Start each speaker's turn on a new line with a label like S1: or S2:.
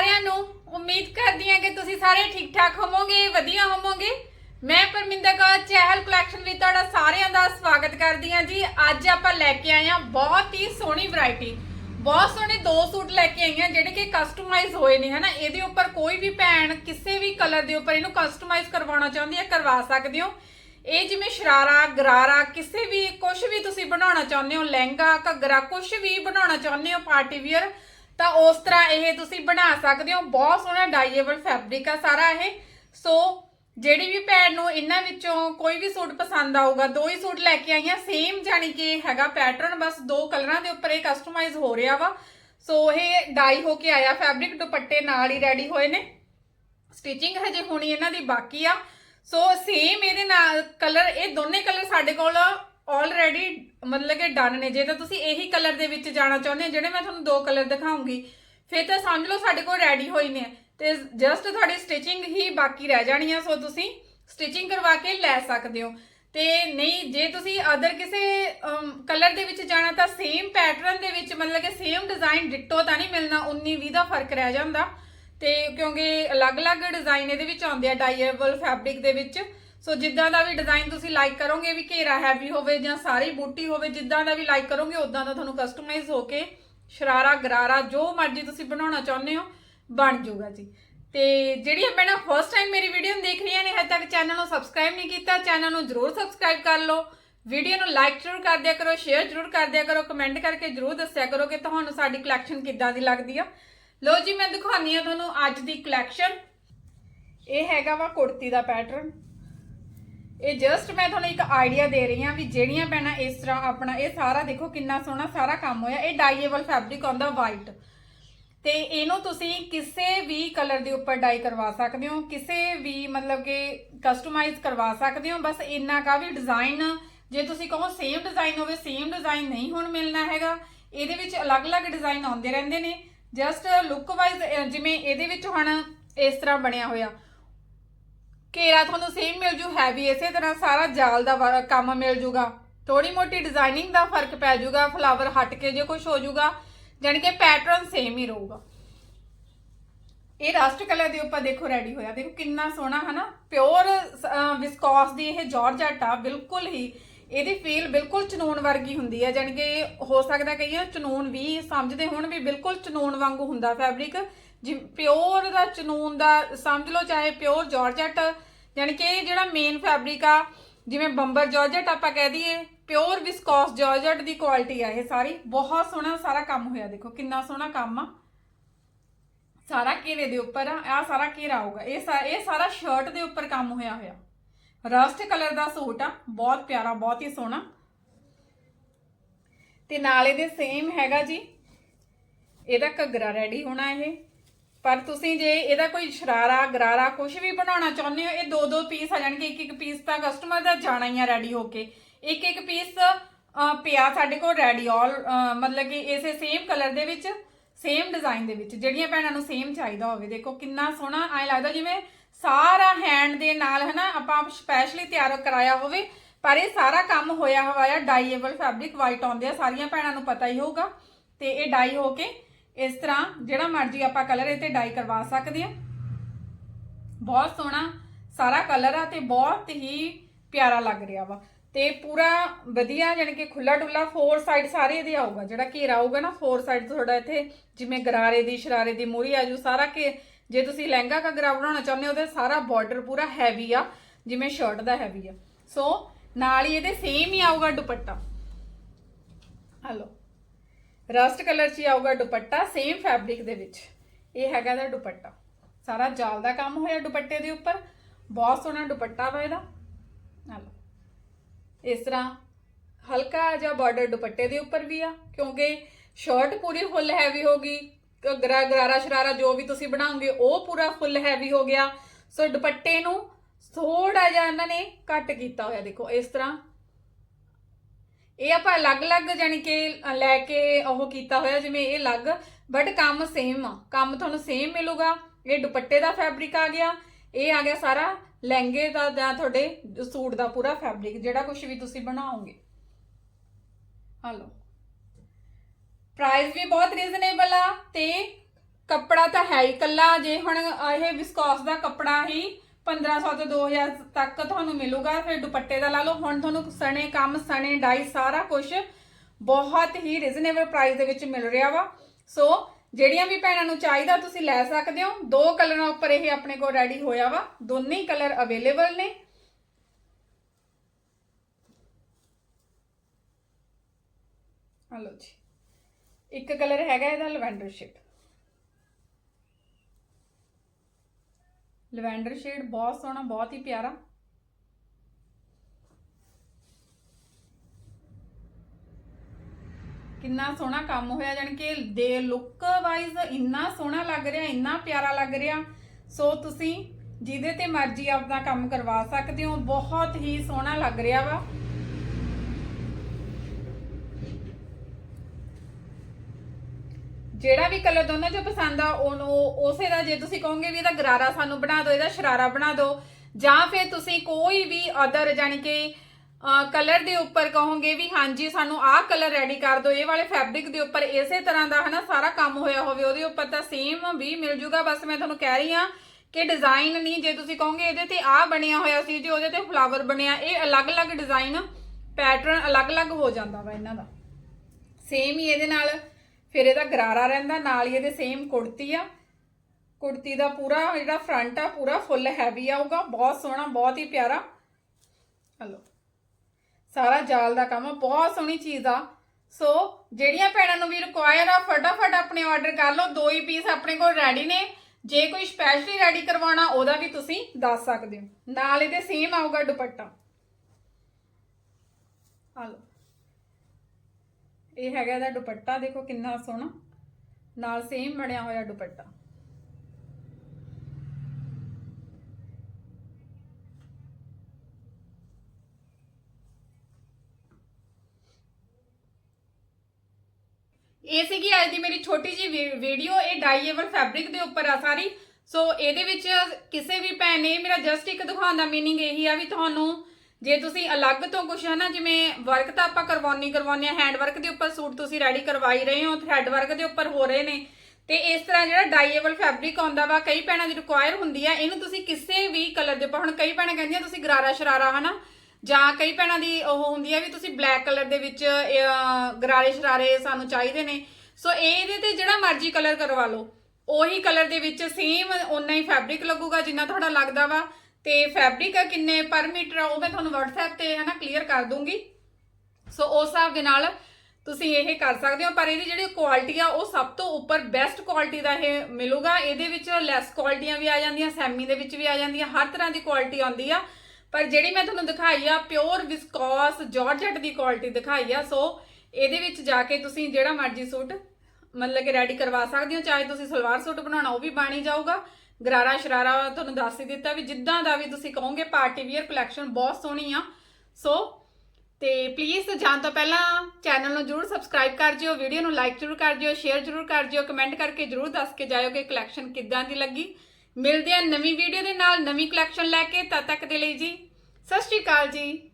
S1: ਸਾਰਿਆਂ ਨੂੰ ਉਮੀਦ ਕਰਦੀ ਹਾਂ ਕਿ ਤੁਸੀਂ ਸਾਰੇ ਠੀਕ ਠਾਕ ਹੋਵੋਗੇ, ਵਧੀਆ ਹੋਵੋਗੇ। ਮੈਂ ਪਰਮਿੰਦਰ ਕੌਰ, ਚਹਿਲ ਕਲੈਕਸ਼ਨ ਵਿੱਚ ਤੁਹਾਡਾ ਸਾਰਿਆਂ ਦਾ ਸਵਾਗਤ ਕਰਦੀ ਹਾਂ ਜੀ। ਅੱਜ ਆਪਾਂ ਲੈ ਕੇ ਆਏ ਹਾਂ ਬਹੁਤ ਹੀ ਸੋਹਣੀ ਵੈਰਾਈਟੀ ਬਹੁਤ ਸੋਹਣੇ ਦੋ ਸੂਟ ਲੈ ਕੇ ਆਈ ਜਿਹੜੇ ਕਿ ਕਸਟਮਾਈਜ਼ ਹੋਏ ਨੇ, ਹਨਾ? ਇਹਦੇ ਉੱਪਰ ਕੋਈ ਵੀ ਭੈਣ, ਕਿਸੇ ਵੀ ਕਲਰ ਦੇ ਉੱਪਰ ਇਹਨੂੰ ਕਸਟਮਾਈਜ਼ ਕਰਵਾਉਣਾ ਚਾਹੁੰਦੀ ਹੈ, ਕਰਵਾ ਸਕਦੇ ਹੋ। ਇਹ ਜਿਵੇਂ ਸ਼ਰਾਰਾ, ਗਰਾਰਾ, ਕਿਸੇ ਵੀ ਕੁਝ ਵੀ ਤੁਸੀਂ ਬਣਾਉਣਾ ਚਾਹੁੰਦੇ ਹੋ, ਲਹਿੰਗਾ, ਘੱਗਰਾ ਕੁਝ ਵੀ ਬਣਾਉਣਾ ਚਾਹੁੰਦੇ ਹੋ ਪਾਰਟੀ ਵੀਅਰ ਤਾਂ ਉਸ ਤਰ੍ਹਾਂ ਇਹ ਤੁਸੀਂ ਬਣਾ ਸਕਦੇ ਹੋ। ਬਹੁਤ ਸੋਹਣਾ ਡਾਈਏਬਲ ਫੈਬਰਿਕ ਆ ਸਾਰਾ ਇਹ। ਸੋ ਜਿਹੜੀ ਵੀ ਭੈਣ ਨੂੰ ਇਹਨਾਂ ਵਿੱਚੋਂ ਕੋਈ ਵੀ ਸੂਟ ਪਸੰਦ ਆਊਗਾ, ਦੋ ਹੀ ਸੂਟ ਲੈ ਕੇ ਆਈਆਂ। ਸੇਮ ਜਾਨੀ ਕਿ ਹੈਗਾ ਪੈਟਰਨ ਬਸ ਦੋ ਕਲਰਾਂ ਦੇ ਉੱਪਰ ਇਹ ਕਸਟਮਾਈਜ਼ ਹੋ ਰਿਹਾ ਵਾ। ਸੋ ਇਹ ਡਾਈ ਹੋ ਕੇ ਆਇਆ। ਫੈਬਰਿਕ ਦੁਪੱਟੇ ਨਾਲ ਹੀ ਰੈਡੀ ਹੋਏ ਨੇ। ਸਟਿਚਿੰਗ ਹਜੇ ਹੋਣੀ ਇਹਨਾਂ ਦੀ ਬਾਕੀ ਆ। ਸੋ ਸੇਮ ਇਹਦੇ ਨਾਲ ਕਲਰ ਇਹ ਦੋਨੇ ਕਲਰ ਸਾਡੇ ਕੋਲ ਆਲਰੇਡੀ ਮਤਲਬ ਕਿ ਡਨ ਨੇ। ਜੇ ਤਾਂ ਤੁਸੀਂ ਇਹੀ ਕਲਰ ਦੇ ਵਿੱਚ ਜਾਣਾ ਚਾਹੁੰਦੇ ਹੋ, ਜਿਹੜੇ ਮੈਂ ਤੁਹਾਨੂੰ ਦੋ ਕਲਰ ਦਿਖਾਉਂਗੀ, ਫਿਰ ਤਾਂ ਸਮਝ ਲਓ ਸਾਡੇ ਕੋਲ ਰੈਡੀ ਹੋਈ ਨੇ। ਤੇ ਜਸਟ ਤੁਹਾਡੀ ਸਟਿਚਿੰਗ ਹੀ ਬਾਕੀ ਰਹਿ ਜਾਣੀ ਆ, ਸੋ ਤੁਸੀਂ ਸਟਿਚਿੰਗ ਕਰਵਾ ਕੇ ਲੈ ਸਕਦੇ ਹੋ। ਤੇ ਨਹੀਂ, ਜੇ ਤੁਸੀਂ ਅਦਰ ਕਿਸੇ ਕਲਰ ਦੇ ਵਿੱਚ ਜਾਣਾ, ਤਾਂ ਸੇਮ ਪੈਟਰਨ ਦੇ ਵਿੱਚ ਮਤਲਬ ਕਿ ਸੇਮ ਡਿਜ਼ਾਈਨ ਡਿੱਟੋ ਤਾਂ ਨਹੀਂ ਮਿਲਣਾ 19 20 ਦਾ ਫ਼ਰਕ ਰਹਿ ਜਾਂਦਾ। ਤੇ ਕਿਉਂਕਿ ਅਲੱਗ-ਅਲੱਗ ਡਿਜ਼ਾਈਨ ਇਹਦੇ ਵਿੱਚ ਆਉਂਦੇ ਆ ਡਾਈਏਬਲ ਫੈਬਰਿਕ ਦੇ ਵਿੱਚ। ਸੋ ਜਿੱਦਾਂ ਦਾ ਵੀ ਡਿਜ਼ਾਈਨ ਤੁਸੀਂ ਲਾਈਕ ਕਰੋਗੇ ਵੀ ਘੇਰਾ ਹੈਵੀ ਹੋਵੇ ਜਾਂ ਸਾਰੀ ਬੂਟੀ ਹੋਵੇ, ਜਿੱਦਾਂ ਦਾ ਵੀ ਲਾਈਕ ਕਰੋਗੇ ਉਦਾਂ ਦਾ ਤੁਹਾਨੂੰ ਕਸਟਮਾਈਜ਼ ਹੋ ਕੇ ਸ਼ਰਾਰਾ, ਗਰਾਰਾ, ਜੋ ਮਰਜ਼ੀ ਤੁਸੀਂ ਬਣਾਉਣਾ ਚਾਹੁੰਦੇ ਹੋ, ਬਣ ਜਾਊਗਾ ਜੀ। ਤੇ ਜਿਹੜੀਆਂ ਭੈਣਾਂ ਫਸਟ ਟਾਈਮ ਮੇਰੀ ਵੀਡੀਓ ਨੂੰ ਦੇਖ ਰਹੀਆਂ ਨੇ, ਹਜੇ ਤੱਕ ਚੈਨਲ ਨੂੰ ਸਬਸਕ੍ਰਾਈਬ ਨਹੀਂ ਕੀਤਾ ਚੈਨਲ ਨੂੰ ਜਰੂਰ ਸਬਸਕ੍ਰਾਈਬ ਕਰ ਲਓ। ਵੀਡੀਓ ਨੂੰ ਲਾਈਕ ਜ਼ਰੂਰ ਕਰ ਦਿਆ ਕਰੋ ਸ਼ੇਅਰ ਜ਼ਰੂਰ ਕਰ ਦਿਆ ਕਰੋ ਕਮੈਂਟ ਕਰਕੇ ਜ਼ਰੂਰ ਦੱਸਿਆ ਕਰੋ ਕਿ ਤੁਹਾਨੂੰ ਸਾਡੀ ਕਲੈਕਸ਼ਨ ਕਿੱਦਾਂ ਦੀ ਲੱਗਦੀ ਆ। ਲੋ ਜੀ, ਮੈਂ ਦਿਖਾਉਣੀ ਆ ਤੁਹਾਨੂੰ ਅੱਜ ਦੀ ਕਲੈਕਸ਼ਨ ਇਹ ਹੈਗਾ ਵਾ ਕੁੜਤੀ ਦਾ ਪੈਟਰਨ ਇਹ ਜਸਟ ਮੈਂ ਤੁਹਾਨੂੰ ਇੱਕ ਆਈਡੀਆ ਦੇ ਰਹੀ ਹਾਂ ਵੀ ਜਿਹੜੀਆਂ ਭੈਣਾਂ ਇਸ ਤਰ੍ਹਾਂ ਆਪਣਾ, ਇਹ ਸਾਰਾ ਦੇਖੋ ਕਿੰਨਾ ਸੋਹਣਾ ਸਾਰਾ ਕੰਮ ਹੋਇਆ। ਇਹ ਡਾਈਏਬਲ ਫੈਬਰਿਕ ਆਉਂਦਾ ਵਾਈਟ ਤੇ ਇਹਨੂੰ ਤੁਸੀਂ ਕਿਸੇ ਵੀ ਕਲਰ ਦੇ ਉੱਪਰ ਡਾਈ ਕਰਵਾ ਸਕਦੇ ਹੋ, ਕਿਸੇ ਵੀ ਮਤਲਬ ਕਿ ਕਸਟਮਾਈਜ਼ ਕਰਵਾ ਸਕਦੇ ਹੋ। ਬਸ ਇੰਨਾ ਕਾ ਵੀ ਡਿਜ਼ਾਈਨ ਜੇ ਤੁਸੀਂ ਕਹੋ ਸੇਮ ਡਿਜ਼ਾਈਨ ਹੋਵੇ ਸੇਮ ਡਿਜ਼ਾਈਨ ਨਹੀਂ ਹੁਣ ਮਿਲਣਾ ਹੈਗਾ। ਇਹਦੇ ਵਿੱਚ ਅਲੱਗ-ਅਲੱਗ ਡਿਜ਼ਾਈਨ ਆਉਂਦੇ ਰਹਿੰਦੇ ਨੇ। ਜਸਟ ਲੁੱਕ ਵਾਈਜ਼ ਜਿਵੇਂ ਇਹਦੇ ਵਿੱਚ ਹੁਣ ਇਸ ਤਰ੍ਹਾਂ ਬਣਿਆ ਹੋਇਆ। ਘੇਰਾ ਤੁਹਾਨੂੰ ਸੇਮ ਮਿਲ ਜੂ ਹੈਵੀ ਇਸੇ ਤਰ੍ਹਾਂ ਸਾਰਾ ਜਾਲ ਦਾ ਕੰਮ ਮਿਲ ਜੂਗਾ। ਥੋੜੀ ਮੋਟੀ ਡਿਜ਼ਾਈਨਿੰਗ ਦਾ ਫ਼ਰਕ ਪੈ ਜੂਗਾ ਫਲਾਵਰ ਹਟ ਕੇ ਜੇ ਕੁਝ ਹੋ ਜੂਗਾ, ਜਾਣੀ ਕਿ ਪੈਟਰਨ ਸੇਮ ਹੀ ਰਹੂਗਾ। ਇਹ ਰਸਟ ਕਲਰ ਦੇ ਉੱਪਰ ਦੇਖੋ ਰੈਡੀ ਹੋਇਆ। ਦੇਖੋ ਕਿੰਨਾ ਸੋਹਣਾ, ਹਨਾ? ਪਿਓਰ ਵਿਸਕੋਸ ਦੀ ਇਹ ਜਾਰਜਟ ਆ, ਬਿਲਕੁਲ ਹੀ ਇਹਦੀ ਫੀਲ ਬਿਲਕੁਲ ਚਨੂਨ ਵਰਗੀ ਹੁੰਦੀ ਹੈ ਜਾਣੀ ਕਿ ਹੋ ਸਕਦਾ ਕਈਆਂ ਚਨੂਨ ਵੀ ਸਮਝਦੇ ਹੋਣ ਵੀ ਬਿਲਕੁਲ ਚਨੂਨ ਵਾਂਗੂ ਹੁੰਦਾ ਫੈਬਰਿਕ ਜਿ ਪਿਓਰ ਦਾ ਚਨੂਨ ਦਾ, ਸਮਝ ਲਓ ਚਾਹੇ ਪਿਓਰ ਜਾਰਜਟ, ਜਾਣੀ ਕਿ ਇਹ ਜਿਹੜਾ ਮੇਨ ਫੈਬਰਿਕ ਆ, ਜਿਵੇਂ ਬੰਬਰ ਜਾਰਜਟ ਆਪਾਂ ਕਹਿ ਦਈਏ, ਪਿਓਰ ਵਿਸਕੋਸ ਜਾਰਜਟ ਦੀ ਕੁਆਲਿਟੀ ਆ ਇਹ ਸਾਰੀ। ਬਹੁਤ ਸੋਹਣਾ ਸਾਰਾ ਕੰਮ ਹੋਇਆ, ਦੇਖੋ ਕਿੰਨਾ ਸੋਹਣਾ ਕੰਮ ਆ। ਸਾਰਾ ਘੇਰੇ ਦੇ ਉੱਪਰ ਆ, ਆਹ ਸਾਰਾ ਘੇਰਾ ਆਊਗਾ ਇਹ ਸਾ- ਇਹ ਸਾਰਾ ਸ਼ਰਟ ਦੇ ਉੱਪਰ ਕੰਮ ਹੋਇਆ ਹੋਇਆ। ਰਸਟ ਕਲਰ ਦਾ ਸੂਟ ਆ, ਬਹੁਤ ਪਿਆਰਾ, ਬਹੁਤ ਹੀ ਸੋਹਣਾ। ਤੇ ਨਾਲ ਇਹਦੇ ਸੇਮ ਹੈਗਾ ਜੀ, ਇਹਦਾ ਘੱਗਰਾ ਰੈਡੀ ਹੋਣਾ ਇਹ। ਪਰ ਤੁਸੀਂ ਜੇ ਇਹਦਾ ਕੋਈ ਸ਼ਰਾਰਾ, ਗਰਾਰਾ ਕੁਝ ਵੀ ਬਣਾਉਣਾ ਚਾਹੁੰਦੇ ਹੋ, ਇਹ ਦੋ ਦੋ ਪੀਸ ਆ ਜਾਣਗੇ ਇੱਕ ਇੱਕ ਪੀਸ ਤਾਂ ਕਸਟਮਰ ਦਾ ਜਾਣਾ ਹੀ ਆ ਰੈਡੀ ਹੋ ਕੇ। ਇੱਕ ਇੱਕ ਪੀਸ ਪਿਆ ਸਾਡੇ ਕੋਲ ਰੈਡੀ ਆਲ ਮਤਲਬ ਕਿ ਇਸੇ ਸੇਮ ਕਲਰ ਦੇ ਵਿੱਚ ਸੇਮ ਡਿਜ਼ਾਈਨ ਦੇ ਵਿੱਚ। ਜਿਹੜੀਆਂ ਭੈਣਾਂ ਨੂੰ ਸੇਮ ਚਾਹੀਦਾ ਹੋਵੇ, ਦੇਖੋ ਕਿੰਨਾ ਸੋਹਣਾ ਐ ਲੱਗਦਾ ਜਿਵੇਂ ਸਾਰਾ ਹੈਂਡ ਦੇ ਨਾਲ, ਹਨਾ, ਆਪਾਂ ਸਪੈਸ਼ਲੀ ਤਿਆਰ ਕਰਾਇਆ ਹੋਵੇ, ਪਰ ਇਹ ਸਾਰਾ ਕੰਮ ਹੋਇਆ ਹੋਇਆ ਡਾਈਏਬਲ ਫੈਬਰਿਕ ਵਾਈਟ ਆਉਂਦੇ ਆ, ਸਾਰੀਆਂ ਭੈਣਾਂ ਨੂੰ ਪਤਾ ਹੀ ਹੋਊਗਾ। ਤੇ ਇਹ ਡਾਈ ਹੋ ਕੇ ਇਸ ਤਰ੍ਹਾਂ ਜਿਹੜਾ ਮਰਜ਼ੀ ਆਪਾਂ ਕਲਰ ਇਹ ਤੇ ਡਾਈ ਕਰਵਾ ਸਕਦੇ ਆ ਬਹੁਤ ਸੋਹਣਾ ਸਾਰਾ ਕਲਰ ਆ ਤੇ ਬਹੁਤ ਹੀ ਪਿਆਰਾ ਲੱਗ ਰਿਹਾ ਵਾ। ਤੇ ਪੂਰਾ ਵਧੀਆ ਜਾਣੀ ਕਿ ਖੁੱਲਾ ਡੁੱਲਾ ਫੋਰ ਸਾਈਡ ਸਾਰੇ ਇਹਦੇ ਆਊਗਾ। ਜਿਹੜਾ ਘੇਰਾ ਆਊਗਾ ਨਾ ਫੋਰ ਸਾਈਡ ਤੁਹਾਡਾ ਇੱਥੇ ਜਿਵੇਂ ਗਰਾਰੇ ਦੀ, ਸ਼ਰਾਰੇ ਦੀ ਮੂਰੀ ਆਜੂ ਸਾਰਾ ਕਿ ਜੇ ਤੁਸੀਂ ਲਹਿੰਗਾ ਘੱਗਰਾ ਬਣਾਉਣਾ ਚਾਹੁੰਦੇ ਹੋ ਉਹਦੇ ਸਾਰਾ ਬਾਰਡਰ ਪੂਰਾ ਹੈਵੀ ਆ, ਜਿਵੇਂ ਸ਼ਰਟ ਦਾ ਹੈਵੀ ਆ। ਸੋ ਨਾਲ ਹੀ ਇਹਦੇ ਸੇਮ ਹੀ ਆਊਗਾ ਦੁਪੱਟਾ। ਹਲੋ ਰਸਟ ਕਲਰ 'ਚ ਹੀ ਆਊਗਾ ਦੁਪੱਟਾ ਸੇਮ ਫੈਬਰਿਕ ਦੇ ਵਿੱਚ। ਇਹ ਹੈਗਾ ਦਾ ਦੁਪੱਟਾ। ਸਾਰਾ ਜਾਲ ਦਾ ਕੰਮ ਹੋਇਆ ਦੁਪੱਟੇ ਦੇ ਉੱਪਰ। ਬਹੁਤ ਸੋਹਣਾ ਦੁਪੱਟਾ ਵਾ ਇਹਦਾ। ਹਲੋ ਇਸ ਤਰ੍ਹਾਂ ਹਲਕਾ ਜਿਹਾ ਬਾਰਡਰ ਦੁਪੱਟੇ ਦੇ ਉੱਪਰ ਵੀ ਆ, ਕਿਉਂਕਿ ਸ਼ਰਟ ਪੂਰੀ ਫੁੱਲ ਹੈਵੀ ਹੋਗੀ ਗਰਾ ਗਰਾਰਾ ਸ਼ਰਾਰਾ ਜੋ ਵੀ ਤੁਸੀਂ ਬਣਾਉਂਗੇ, ਉਹ ਪੂਰਾ ਫੁੱਲ ਹੈਵੀ ਹੋ ਗਿਆ। ਸੋ ਦੁਪੱਟੇ ਨੂੰ ਥੋੜਾ ਜਿਹਾ ਇਹਨਾਂ ਨੇ ਕੱਟ ਕੀਤਾ ਹੋਇਆ, ਦੇਖੋ, ਇਸ ਤਰ੍ਹਾਂ ਇਹ ਆਪਾਂ ਅਲੱਗ-ਅਲੱਗ ਜਾਨੀ ਕਿ ਲੈ ਕੇ ਉਹ ਕੀਤਾ ਹੋਇਆ ਜਿਵੇਂ ਇਹ ਅਲੱਗ ਬਟ ਕੰਮ ਸੇਮ ਆ। ਕੰਮ ਤੁਹਾਨੂੰ ਸੇਮ ਮਿਲੂਗਾ। ਇਹ ਦੁਪੱਟੇ ਦਾ ਫੈਬਰਿਕ ਆ ਗਿਆ। ਇਹ ਆ ਗਿਆ ਸਾਰਾ ਲਹਿੰਗੇ ਦਾ ਜਾਂ ਤੁਹਾਡੇ ਸੂਟ ਦਾ ਪੂਰਾ ਫੈਬਰਿਕ ਜਿਹੜਾ ਕੁਝ ਵੀ ਤੁਸੀਂ ਬਣਾਓਗੇ। ਹਲੋ। ਪ੍ਰਾਈਸ ਵੀ ਬਹੁਤ ਰੀਜ਼ਨੇਬਲ ਆ ਤੇ ਕੱਪੜਾ ਤਾਂ ਹੈ ਹੀ ਕੱਲਾ ਜੇ ਹੁਣ ਇਹ ਵਿਸਕੋਸ ਦਾ ਕੱਪੜਾ ਹੀ 1500 ਤੋਂ 2000 ਤੱਕ ਤੁਹਾਨੂੰ ਮਿਲੂਗਾ। ਫਿਰ ਦੁਪੱਟੇ ਦਾ ਲਾ ਲਓ। ਹੁਣ ਤੁਹਾਨੂੰ ਸਣੇ ਕੰਮ, ਸਣੇ ਡਾਈ, ਸਾਰਾ ਕੁਝ ਬਹੁਤ ਹੀ ਰੀਜ਼ਨੇਬਲ ਪ੍ਰਾਈਸ ਦੇ ਵਿੱਚ ਮਿਲ ਰਿਹਾ ਵਾ। ਸੋ ਜਿਹੜੀਆਂ ਵੀ ਭੈਣਾਂ ਨੂੰ ਚਾਹੀਦਾ, ਤੁਸੀਂ ਲੈ ਸਕਦੇ ਹੋ। ਦੋ ਕਲਰਾਂ ਉੱਪਰ ਇਹ ਆਪਣੇ ਕੋਲ ਰੈਡੀ ਹੋਇਆ ਵਾ। ਦੋਨੇ ਹੀ ਕਲਰ ਅਵੇਲੇਬਲ ਨੇ। ਹਲੋ ਜੀ। ਇੱਕ ਕਲਰ ਹੈਗਾ ਇਹਦਾ ਲਵੈਂਡਰ ਸ਼ੇਡ ਲਵੈਂਡਰ ਸ਼ੇਡ ਬਹੁਤ ਸੋਹਣਾ, ਬਹੁਤ ਹੀ ਪਿਆਰਾ। ਕਿੰਨਾ ਸੋਹਣਾ ਕੰਮ ਹੋਇਆ, ਜਾਣੀ ਕਿ ਦੇ ਲੁੱਕ ਵਾਈਜ਼ ਇੰਨਾ ਸੋਹਣਾ ਲੱਗ ਰਿਹਾ, ਇੰਨਾ ਪਿਆਰਾ ਲੱਗ ਰਿਹਾ। ਸੋ ਤੁਸੀਂ ਜਿਹਦੇ ਤੇ ਮਰਜ਼ੀ ਆਪਣਾ ਕੰਮ ਕਰਵਾ ਸਕਦੇ ਹੋ, ਬਹੁਤ ਹੀ ਸੋਹਣਾ ਲੱਗ ਰਿਹਾ ਵਾ। ਜਿਹੜਾ ਵੀ ਕਲਰ ਦੋਨਾਂ ਚੋਂ ਪਸੰਦ ਆ ਉਹ ਉਸੇ ਦਾ ਜੇ ਤੁਸੀਂ ਕਹੋਗੇ ਵੀ ਇਹਦਾ ਗਰਾਰਾ ਸਾਨੂੰ ਬਣਾ ਦਿਓ, ਇਹਦਾ ਸ਼ਰਾਰਾ ਬਣਾ ਦਿਓ, ਜਾਂ ਫਿਰ ਤੁਸੀਂ ਕੋਈ ਵੀ ਅਦਰ ਜਾਨੀ ਕਿ ਕਲਰ ਦੇ ਉੱਪਰ ਕਹੋਗੇ ਵੀ ਹਾਂਜੀ, ਸਾਨੂੰ ਆਹ ਕਲਰ ਰੈਡੀ ਕਰ ਦਿਓ, ਇਹ ਵਾਲੇ ਫੈਬਰਿਕ ਦੇ ਉੱਪਰ ਇਸੇ ਤਰ੍ਹਾਂ ਦਾ ਹਨਾ ਸਾਰਾ ਕੰਮ ਹੋਇਆ ਹੋਵੇ, ਉਹਦੇ ਉੱਪਰ ਤਾਂ ਸੇਮ ਵੀ ਮਿਲ ਜੂਗਾ, ਬਸ ਮੈਂ ਤੁਹਾਨੂੰ ਕਹਿ ਰਹੀ ਆ ਕਿ ਡਿਜ਼ਾਈਨ ਨਹੀਂ, ਜੇ ਤੁਸੀਂ ਕਹੋਗੇ ਇਹਦੇ ਤੇ ਆਹ ਬਣਿਆ ਹੋਇਆ ਸੀ, ਜੇ ਉਹਦੇ ਤੇ ਫਲਾਵਰ ਬਣਿਆ, ਇਹ ਅਲੱਗ-ਅਲੱਗ ਡਿਜ਼ਾਈਨ ਪੈਟਰਨ ਅਲੱਗ-ਅਲੱਗ ਹੋ ਜਾਂਦਾ ਵਾ ਇਹਨਾਂ ਦਾ। ਸੇਮ ਹੀ ਇਹਦੇ ਨਾਲ ਫਿਰ ਇਹਦਾ ਗਰਾਰਾ ਰਹਿੰਦਾ, ਨਾਲ ਹੀ ਇਹਦੇ ਸੇਮ ਕੁੜਤੀ ਆ। ਕੁੜਤੀ ਦਾ ਪੂਰਾ ਜਿਹੜਾ ਫਰੰਟ ਆ, ਪੂਰਾ ਫੁੱਲ ਹੈਵੀ ਆਊਗਾ, ਬਹੁਤ ਸੋਹਣਾ, ਬਹੁਤ ਹੀ ਪਿਆਰਾ। ਹਲੋ। ਸਾਰਾ ਜਾਲ ਦਾ ਕੰਮ ਆ, ਬਹੁਤ ਸੋਹਣੀ ਚੀਜ਼ ਆ। ਸੋ ਜਿਹੜੀਆਂ ਭੈਣਾਂ ਨੂੰ ਵੀ ਰਿਕੁਆਇਰ ਆ, ਫਟਾਫਟ ਆਪਣੇ ਆਰਡਰ ਕਰ ਲਓ। ਦੋ ਹੀ ਪੀਸ ਆਪਣੇ ਕੋਲ ਰੈਡੀ ਨੇ। ਜੇ ਕੋਈ ਸਪੈਸ਼ਲੀ ਰੈਡੀ ਕਰਵਾਉਣਾ, ਉਹਦਾ ਵੀ ਤੁਸੀਂ ਦੱਸ ਸਕਦੇ ਹੋ। ਨਾਲ ਇਹਦੇ ਸੇਮ ਆਊਗਾ ਦੁਪੱਟਾ। ਹਲੋ। ਇਹ ਹੈਗਾ ਇਹਦਾ ਦੁਪੱਟਾ, ਦੇਖੋ ਕਿੰਨਾ ਸੋਹਣਾ। ਨਾਲ ਸੇਮ ਬਣਿਆ ਹੋਇਆ ਦੁਪੱਟਾ। ਇਹ ਸੀਗੀ ਅੱਜ ਦੀ ਮੇਰੀ ਛੋਟੀ ਜੀ ਵੀਡੀਓ ਇਹ ਡਾਈਏਬਲ ਫੈਬਰਿਕ ਦੇ ਉੱਪਰ ਆ ਸਾਰੀ। ਸੋ ਇਹਦੇ ਵਿੱਚ ਕਿਸੇ ਵੀ ਭੈਣ ਨੇ, ਮੇਰਾ ਜਸਟ ਇੱਕ ਦਿਖਾਉਣ ਦਾ ਮੀਨਿੰਗ ਇਹੀ ਆ ਵੀ ਤੁਹਾਨੂੰ ਜੇ ਤੁਸੀਂ ਅਲੱਗ ਤੋਂ ਕੁਛ ਹੈ ਨਾ, ਜਿਵੇਂ ਵਰਕ ਤਾਂ ਆਪਾਂ ਕਰਵਾਉਣੀ ਕਰਵਾਉਂਦੇ ਆ ਹੈਂਡ ਵਰਕ ਦੇ ਉੱਪਰ ਸੂਟ ਤੁਸੀਂ ਰੈਡੀ ਕਰਵਾਈ ਰਹੇ ਹੋ ਥ੍ਰੈਡ ਵਰਕ ਦੇ ਉੱਪਰ ਹੋ ਰਹੇ ਨੇ, ਤੇ ਇਸ ਤਰ੍ਹਾਂ ਜਿਹੜਾ ਡਾਈਏਬਲ ਫੈਬਰਿਕ ਆਉਂਦਾ ਵਾ, ਕਈ ਭੈਣਾਂ ਦੀ ਰਿਕੁਆਇਰ ਹੁੰਦੀ ਆ, ਇਹਨੂੰ ਤੁਸੀਂ ਕਿਸੇ ਵੀ ਕਲਰ ਦੇ ਉੱਪਰ, ਹੁਣ ਕਈ ਭੈਣਾਂ ਕਹਿੰਦੀਆਂ ਤੁਸੀਂ ਗਰਾਰਾ ਸ਼ਰਾਰਾ, ਹਨਾ? ਜਾਂ ਕਈ ਭੈਣਾਂ ਦੀ ਉਹ ਹੁੰਦੀ ਆ ਵੀ ਤੁਸੀਂ ਬਲੈਕ ਕਲਰ ਦੇ ਵਿੱਚ ਗਰਾਰੇ ਸ਼ਰਾਰੇ ਸਾਨੂੰ ਚਾਹੀਦੇ ਨੇ। ਸੋ ਇਹਦੇ ਤੇ ਜਿਹੜਾ ਮਰਜ਼ੀ ਕਲਰ ਕਰਵਾ ਲਓ। ਉਹੀ ਕਲਰ ਦੇ ਵਿੱਚ ਸੇਮ ਓਨਾ ਹੀ ਫੈਬਰਿਕ ਲੱਗੂਗਾ ਜਿੰਨਾ ਤੁਹਾਡਾ ਲੱਗਦਾ ਵਾ। ਤੇ ਫੈਬਰਿਕ ਕਿੰਨੇ ਪਰ ਮੀਟਰ ਆ, ਉਹ ਮੈਂ ਤੁਹਾਨੂੰ WhatsApp ਤੇ ਹਨਾ ਕਲੀਅਰ ਕਰ ਦੂੰਗੀ। ਸੋ ਉਸ ਹਿਸਾਬ ਦੇ ਨਾਲ ਤੁਸੀਂ ਇਹ ਕਰ ਸਕਦੇ ਹੋ, ਪਰ ਇਹਦੀ ਜਿਹੜੀ ਕੁਆਲਿਟੀ ਆ, ਉਹ ਸਭ ਤੋਂ ਉੱਪਰ ਬੈਸਟ ਕੁਆਲਿਟੀ ਦਾ ਇਹ ਮਿਲੂਗਾ। ਇਹਦੇ ਵਿੱਚ ਲੈਸ ਕੁਆਲਿਟੀਆਂ ਵੀ ਆ ਜਾਂਦੀਆਂ, ਸੈਮੀ ਦੇ ਵਿੱਚ ਵੀ ਆ ਜਾਂਦੀਆਂ, ਹਰ ਤਰ੍ਹਾਂ ਦੀ ਕੁਆਲਿਟੀ ਆਉਂਦੀ ਆ। ਪਰ ਜਿਹੜੀ ਮੈਂ ਤੁਹਾਨੂੰ ਦਿਖਾਈ ਆ ਪਿਓਰ ਵਿਸਕੋਸ ਜਾਰਜਟ ਦੀ ਕੁਆਲਿਟੀ ਦਿਖਾਈ ਆ ਸੋ ਇਹਦੇ ਵਿੱਚ ਜਾ ਕੇ ਤੁਸੀਂ ਜਿਹੜਾ ਮਰਜ਼ੀ ਸੂਟ ਮਤਲਬ ਕਿ ਰੈਡੀ ਕਰਵਾ ਸਕਦੇ ਹੋ, ਚਾਹੇ ਤੁਸੀਂ ਸਲਵਾਰ ਸੂਟ ਬਣਾਉਣਾ, ਉਹ ਵੀ ਬਣੀ ਜਾਊਗਾ। ਗਰਾਰਾ ਸ਼ਰਾਰਾ ਤੁਹਾਨੂੰ ਦੱਸ ਹੀ ਦਿੱਤਾ ਵੀ ਜਿੱਦਾਂ ਦਾ ਵੀ ਤੁਸੀਂ ਕਹੋਗੇ, ਪਾਰਟੀ ਵੀਅਰ ਕਲੈਕਸ਼ਨ ਬਹੁਤ ਸੋਹਣੀ ਆ। ਸੋ ਤੇ ਪਲੀਜ਼ ਜਾਣ ਤੋਂ ਪਹਿਲਾਂ ਚੈਨਲ ਨੂੰ ਜਰੂਰ ਸਬਸਕ੍ਰਾਈਬ ਕਰ ਜਿਓ ਵੀਡੀਓ ਨੂੰ ਲਾਈਕ ਜਰੂਰ ਕਰ ਜਿਓ ਸ਼ੇਅਰ ਜਰੂਰ ਕਰ ਜਿਓ ਕਮੈਂਟ ਕਰਕੇ ਜਰੂਰ ਦੱਸ ਕੇ ਜਾਇਓ ਕਿ ਕਲੈਕਸ਼ਨ ਕਿੱਦਾਂ ਦੀ ਲੱਗੀ। ਮਿਲਦੇ ਆ ਨਵੀਂ ਵੀਡੀਓ ਦੇ ਨਾਲ ਨਵੀਂ ਕਲੈਕਸ਼ਨ ਲੈ ਕੇ, ਤਦ ਤੱਕ ਦੇ ਲਈ ਜੀ, ਸਤਿ ਸ਼੍ਰੀ ਅਕਾਲ ਜੀ।